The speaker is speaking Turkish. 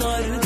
sanki